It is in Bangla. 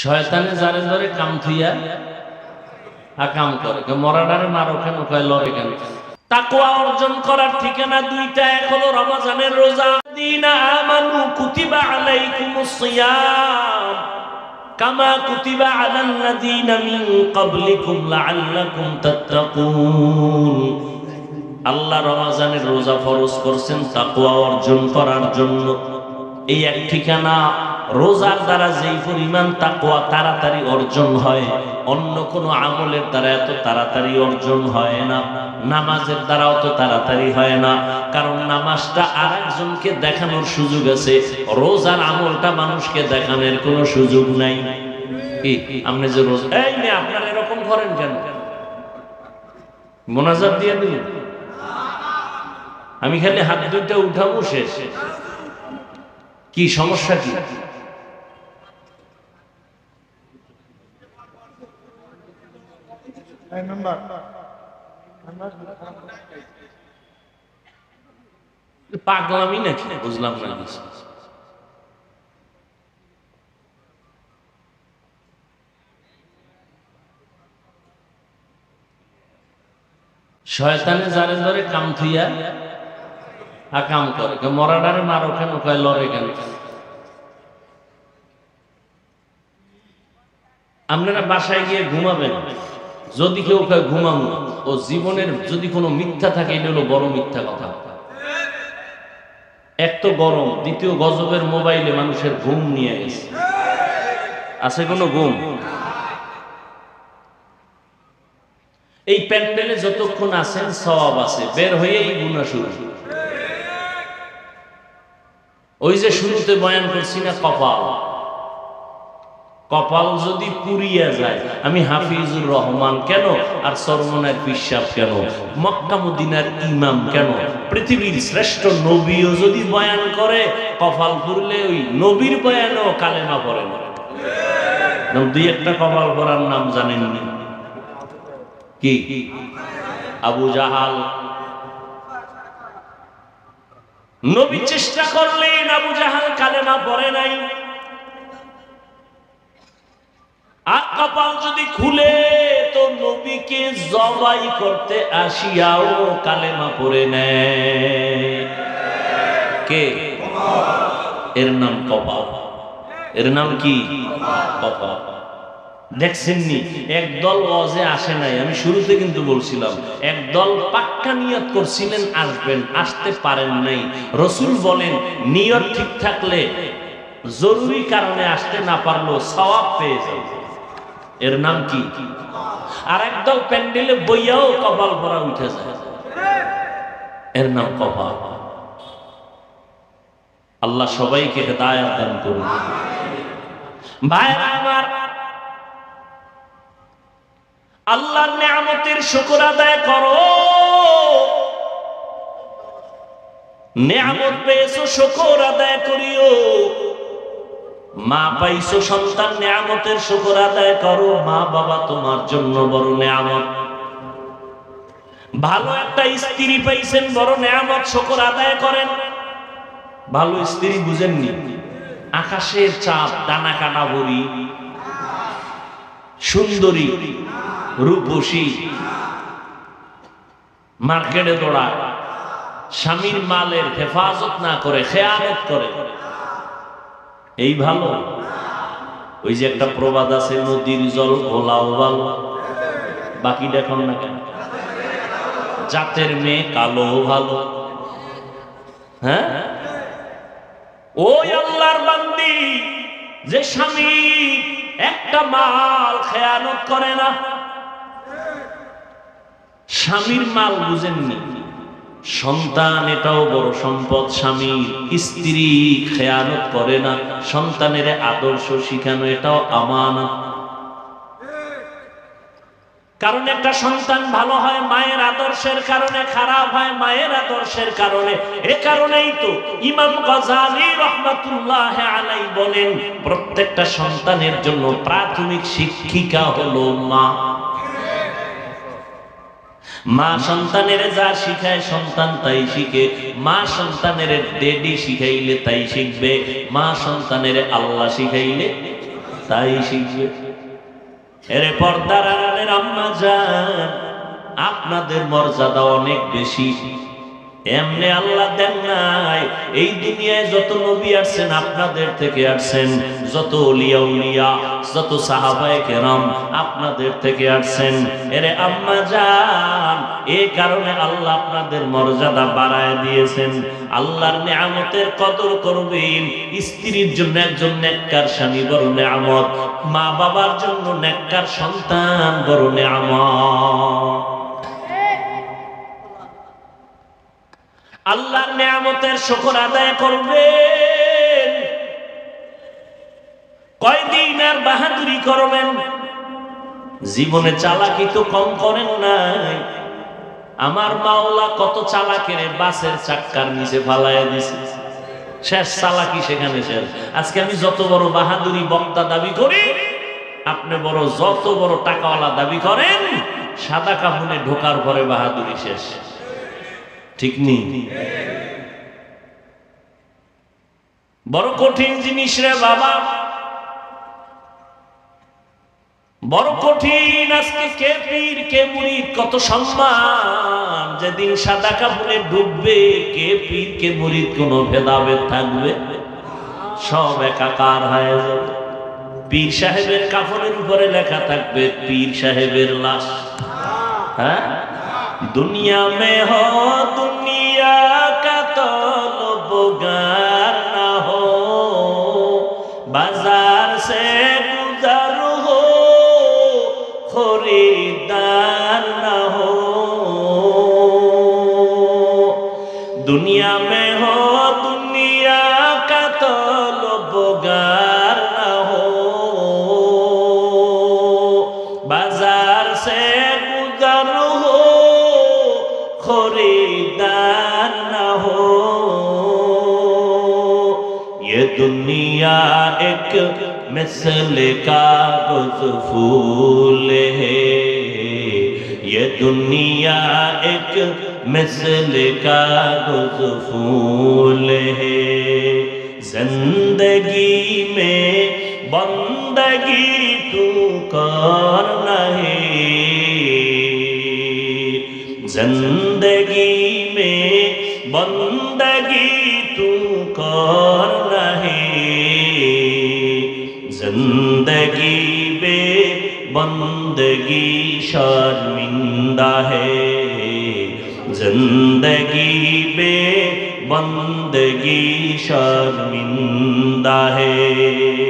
শয়তানে যারে ধরে কাম থুইয়া কাম করে। মরাডারে মারো কেন? কয়, লড়ে কেন? তাকওয়া অর্জন করার ঠিকানা দুইটা, এক হলো রমজানের রোজা। দিনা আমানু কুতিবা আলাইকুমুস সিয়াম। কামা কুতিবা আলাল লাযিনা মিন ক্বাবলিকুম লাআল্লাকুম তাত্তাকুন। আল্লাহ রমাজানের রোজা ফরজ করছেন তাকুয়া অর্জন করার জন্য। এই এক ঠিকানা রোজার দ্বারা যেই পরিমাণ তাকওয়া তাড়াতাড়ি অর্জন হয়, অন্য কোনো আমলের দ্বারা এত তাড়াতাড়ি অর্জন হয় না। নামাজের দ্বারা অত তাড়াতাড়ি হয় না। কারণ নামাজটা আর একজনকে দেখানোর সুযোগ আছে। রোজার আমলটা মানুষকে দেখানোর কোনো সুযোগ নাই। কি? আপনি যে রোজ এই মেয়ে, আপনারা এরকম করেন কেন? মোনাজাত দিয়ে দিন। আমি খালি হাত দুইটা উঠাবো শেষ। কি সমস্যা কি? এই মেম্বার পাগলামি নাকি? বুঝলাম না কিছু। শয়তানে যারে ধরে কাম থুইয়া আর কাম করে। মরাডারে মারো কেন? কয়, লড়ে কেন? আপনারা বাসায় গিয়ে ঘুমাবেন। যদি কেউ কয় ঘুমাবো, ও জীবনের যদি কোনো মিথ্যা থাকে, এটা হলো বড় মিথ্যা কথা। এক তো গরম, দ্বিতীয় গজবের মোবাইলে মানুষের ঘুম নিয়ে গেছে। আছে কোনো ঘুম? এই প্যান্ডেলে যতক্ষণ আছেন সওয়াব আছে। বের হয়ে এই গুণা শুরু। ওই যে শুরুতে বয়ান করছি না, কপাল। কপাল যদি পুরিয়া যায়, আমি হাফিজুর রহমান কেন? আর সরমনের পিসাব কেন? মক্কা মদিনার ইমাম কেন? পৃথিবীর শ্রেষ্ঠ নবীও যদি বয়ান করে, কপাল পুরলে ওই নবীর বয়ানও কালেমা পড়ে দুই একটা কপাল পরার নাম জানেননি। কি? আবু জাহাল। নবী চেষ্টা করলেন, আবু জাহাল কালেমা পড়ে নাই। কপাল যদি খুলে, তো নবীকে জবাই করতে আসিয়াও কালেমা নেয়। কে? এর নাম কপাল। এর নাম কি? কপাল। দেখছেননি একদল অজে আসে নাই। আমি শুরুতে কিন্তু বলছিলাম, একদল পাক্কা নিয়ত করছিলেন, আসবেন, আসতে পারেন নাই। রসুল বলেন, নিয়ত ঠিক থাকলে জরুরি কারণে আসতে না পারল সওয়াব পেয়ে যাবে এর নাম কি? আর একদল প্যান্ডেলে বইয়াও কপাল ভরা উঠে এর নাম কপাল। আল্লাহ সবাইকে হেদায়াত দান করুন। ভাইরা আমার, আল্লাহর নিয়ামতের শুকর আদায় করো। নিয়ামত পেয়েছ, শুকর আদায় করিও। মা পাইছো সন্তান নিয়ামতের শুকর আদায় করো, মা বাবা তোমার জন্য বড় নিয়ামত। ভালো একটা স্ত্রী পাইছেন, বড় নিয়ামত শুকর আদায় করেন। ভালো স্ত্রী বুঝেননি? আকাশের চাঁদ, ডানা কাটা ভরি সুন্দরী, রূপসী। মার্কেটে দৌড়ায়। স্বামীর মালের হেফাজত না করে খেয়ালত করে। এই ভালো? ওই যে একটা প্রবাদ আছে, নদীর জল ঘোলাও ভালো। বাকি দেখুন না কেন? জাতের মেয়ে কালো ভালো। হ্যাঁ? ওই আল্লাহর বান্দি, যে স্বামী একটা মাল খেয়ানত করে না। স্বামীর মাল বুঝেননি। সন্তান এটাও বড় সম্পদ স্বামীর স্ত্রী খেয়ানত করে না, সন্তানের আদর্শ শিখানো, এটাও আমানত। কারণ একটা সন্তান ভালো হয় মায়ের আদর্শের কারণে, খারাপ হয় মায়ের আদর্শের কারণে। এ কারণেই তো ইমাম গজালি রহমাতুল্লাহ আলাই বলেন, প্রত্যেকটা সন্তানের জন্য প্রাথমিক শিক্ষিকা হলো মা। মা সন্তানের যা শিখায় সন্তান তাই শিখে। মা সন্তানের ডেডি শিখাইলে তাই শিখবে। মা সন্তানের আল্লাহ শিখাইলে তাই শিখবে। এরে পর্দার আড়ালের আম্মা যান, আপনাদের মর্যাদা অনেক বেশি। এমনি আল্লাহ দেন নাই। এই দুনিয়ায় যত নবী আসছেন, আপনাদের থেকে আসছেন। যত উলিয়া উলিয়া, যত সাহাবায়ে কেরাম আপনাদের থেকে আসছেন। এরে আম্মা যান এই কারণে আল্লাহ আপনাদের মর্যাদা বাড়ায় দিয়েছেন। আল্লাহর নেয়ামতের কদর করবেন। স্ত্রীর জন্য একজন নেককার স্বামী বড় নেয়ামত। মা বাবার জন্য নেককার সন্তান বড় নেয়ামত। আল্লাহর নেয়ামতের শুকর আদায় করবেন। কয়দিন আর বাহাদুরি করবেন? জীবনে চালাকি তো কম করেন নাই। আমার মাওলা কত চালাকের বাসের চাক্কার নিচে ফালাইয়া দিছে। শেষ চালাকি সেখানে শেষ। আজকে আমি যত বড় বাহাদুরি বক্তা দাবি করি, আপনি বড়, যত বড় টাকাওয়ালা দাবি করেন, সাদা কাপুনে ঢোকার পরে বাহাদুরি শেষ। ঠিক নেই। বড় কঠিন জিনিস রে বাবা। বড় কঠিন, আজকে কে পীর, কে মুরিদ কত সম্মান। যেদিন সাদা কাপড়ে ডুববে, কে পীর, কে মুরিদ কোন ভেদাভেদ থাকবে? সব একাকার হয়ে যাবে। পীর সাহেবের কাপড়ের উপরে লেখা থাকবে, পীর সাহেবের লাশ। হ্যাঁ? दुनिया में हो दुनिया का तलब गार ना हो बाजार से गुजर हो खरीदार مثل کا غزفول ہے۔ یہ دنیا ایک مثل کا فول ہے۔ زندگی میں بندگی تو کار نہیں زندگی বন্দগি শর্মিন্দা হে। জিন্দগি বে বন্দগি শর্মিন্দা হে।